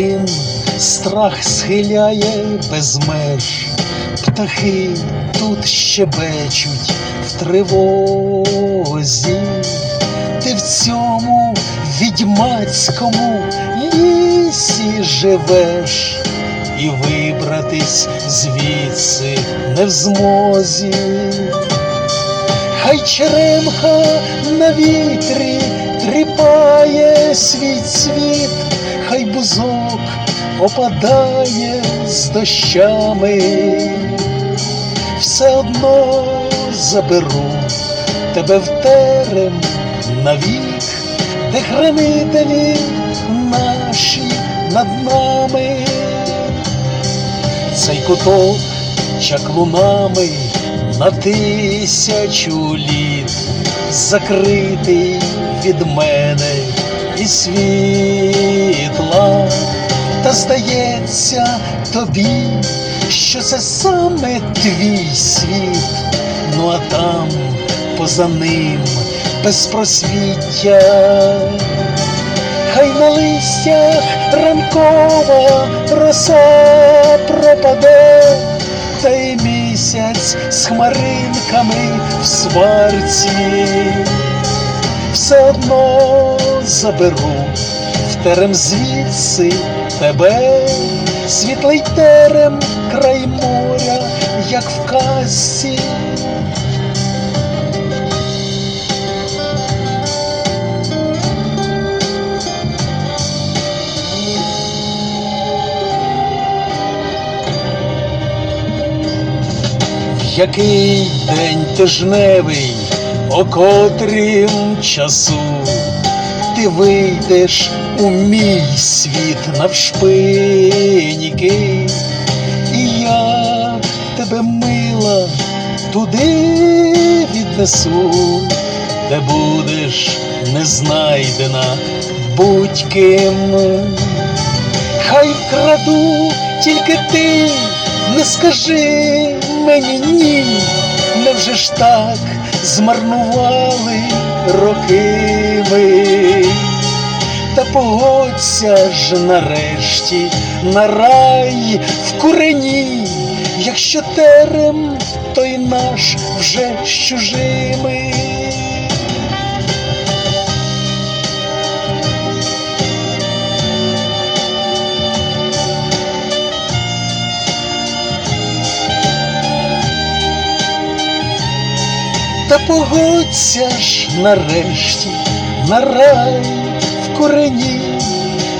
клин, страх схиляє без меж, птахи тут щебечуть в тривозі, ти в цьому відьмацькому лісі живеш, і вибратись звідси не в змозі. Хай черемха на вітрі тріпає свій хай бузок опадає з дощами, все одно заберу тебе в терем навік, де хранителі наші над нами, цей куток чаклунами на тисячу літ закритий від мене і світла, та здається тобі, що це саме твій світ, ну а там поза ним безпросвіття. Хай на листях ранкова роса пропаде, та й місяць з хмаринками в сварці, все одно заберу терем звідси тебе, світлий терем край моря, як в казці. Який день тижневий, о котрім часу ти вийдеш у мій світ навшпиніки, і я тебе мила туди віднесу, де будеш незнайдена будь-ким. Хай вкраду тільки ти, не скажи мені ні, невже ж так змарнували роки погодься ж нарешті на рай в курені, якщо терем той наш вже з чужими. Та погодься ж нарешті на рай корені,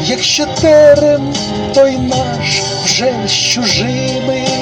якщо терем той наш вже з чужими.